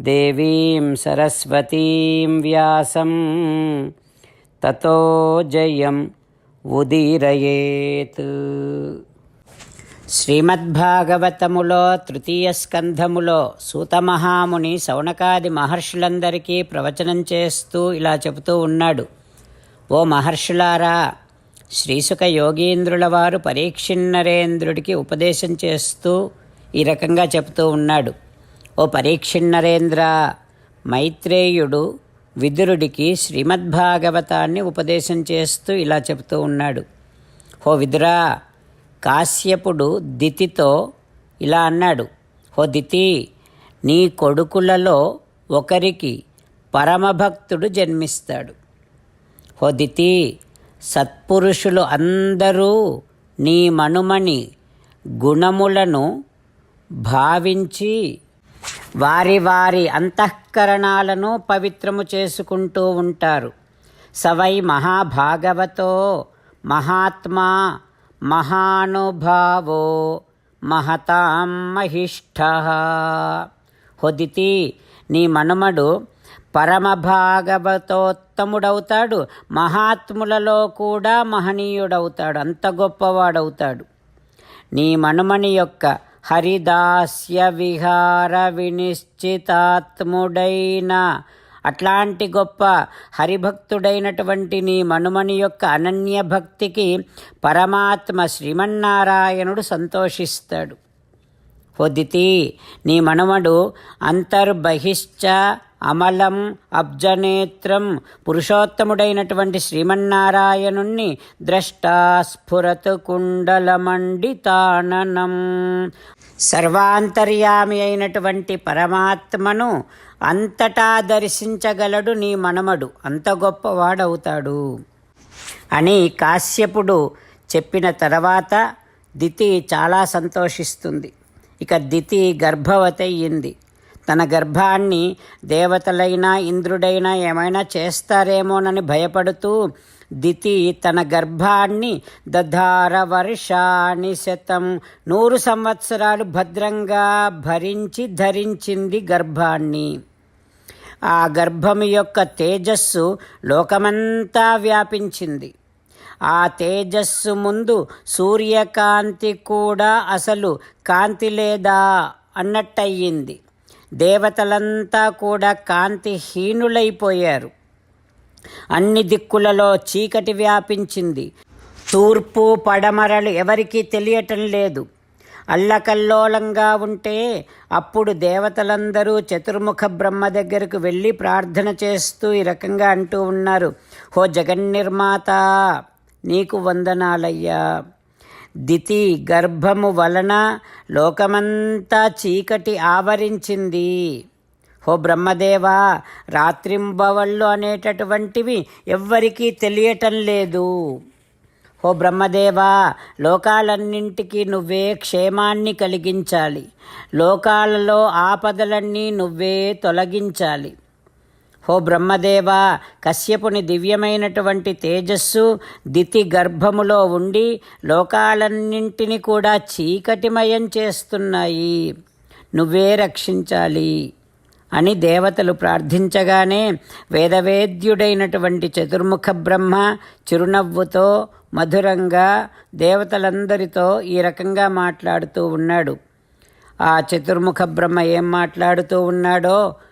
దేవీం సరస్వతీం వ్యాసం. తతో జయం ఉదీరయేత్. శ్రీమద్భాగవతములో తృతీయ స్కంధములో సూతమహాముని సౌనకాది మహర్షులందరికీ ప్రవచనం చేస్తూ ఇలా చెబుతూ ఉన్నాడు. ఓ మహర్షులారా శ్రీసుక యోగీంద్రుల వారు పరీక్షిన్నరేంద్రుడికి ఉపదేశం చేస్తూ ఈ రకంగా చెబుతూ ఉన్నాడు. ఓ పరీక్షిన్నరేంద్ర మైత్రేయుడు విదురుడికి శ్రీమద్భాగవతాన్ని ఉపదేశం చేస్తూ ఇలా చెబుతూ ఉన్నాడు. హో విదురా కాశ్యపుడు దితితో ఇలా అన్నాడు. హో దితి నీ కొడుకులలో ఒకరికి పరమభక్తుడు జన్మిస్తాడు. హో దితి సత్పురుషులు అందరూ నీ మనుమణి గుణములను భావించి వారి వారి అంతఃకరణాలను పవిత్రము చేసుకుంటూ ఉంటారు. సవై మహాభాగవతో మహాత్మా మహానుభావో మహతాం మహిష్ఠ. హొదితి నీ మనుమడు పరమభాగవతోత్తముడవుతాడు. మహాత్ములలో కూడా మహనీయుడవుతాడు. అంత గొప్పవాడవుతాడు. నీ మనుమని యొక్క హరిదాస్య విహార వినిశ్చితాత్ముడైన. అట్లాంటి గొప్ప హరిభక్తుడైనటువంటి నీ మనుమని యొక్క అనన్య భక్తికి పరమాత్మ శ్రీమన్నారాయణుడు సంతోషిస్తాడు. పొదితి నీ మనుమడు అంతర్బహిశ్చ అమలం అబ్జనేత్రం పురుషోత్తముడైనటువంటి శ్రీమన్నారాయణుణ్ణి ద్రష్టా కుండలమండితాననం. సర్వాంతర్యామి అయినటువంటి పరమాత్మను అంతటా దర్శించగలడు నీ మనమడు. అంత గొప్పవాడవుతాడు. అని కాశ్యపుడు చెప్పిన తర్వాత దితి చాలా సంతోషిస్తుంది. ఇక దితి గర్భవతి అయ్యింది తన గర్భాన్ని దేవతలైనా ఇంద్రుడైనా ఏమైనా చేస్తారేమోనని భయపడుతూ దితి తన గర్భాన్ని దధార వర్షాని శతం నూరు సంవత్సరాలు భద్రంగా భరించి ధరించింది గర్భాన్ని. ఆ గర్భము యొక్క తేజస్సు లోకమంతా వ్యాపించింది. ఆ తేజస్సు ముందు సూర్యకాంతి కూడా అసలు కాంతి లేదా అన్నట్టయింది. దేవతలంతా కూడా కాంతిహీనులైపోయారు. అన్ని దిక్కులలో చీకటి వ్యాపించింది. తూర్పు పడమరలు ఎవరికీ తెలియటం లేదు. అల్లకల్లోలంగా ఉంటే అప్పుడు దేవతలందరూ చతుర్ముఖ బ్రహ్మ దగ్గరకు వెళ్ళి ప్రార్థన చేస్తూ ఈ రకంగా అంటూ ఉన్నారు. హో జగన్నిర్మాత నీకు వందనాలయ్యా. దితి గర్భము వలన లోకమంతా చీకటి ఆవరించింది. హో బ్రహ్మదేవా రాత్రింబవళ్ళు అనేటటువంటివి ఎవ్వరికీ తెలియటం లేదు. ఓ బ్రహ్మదేవా లోకాలన్నింటికీ నువ్వే క్షేమాన్ని కలిగించాలి. లోకాలలో ఆపదలన్నీ నువ్వే తొలగించాలి. ఓ బ్రహ్మదేవా కశ్యపుని దివ్యమైనటువంటి తేజస్సు దితి గర్భములో ఉండి లోకాలన్నింటినీ కూడా చీకటిమయం చేస్తున్నాయి. నువ్వే రక్షించాలి అని దేవతలు ప్రార్థించగానే వేదవేద్యుడైనటువంటి చతుర్ముఖ బ్రహ్మ చిరునవ్వుతో మధురంగా దేవతలందరితో ఈ రకంగా మాట్లాడుతూ ఉన్నాడు. ఆ చతుర్ముఖ బ్రహ్మ ఏం మాట్లాడుతూ ఉన్నాడో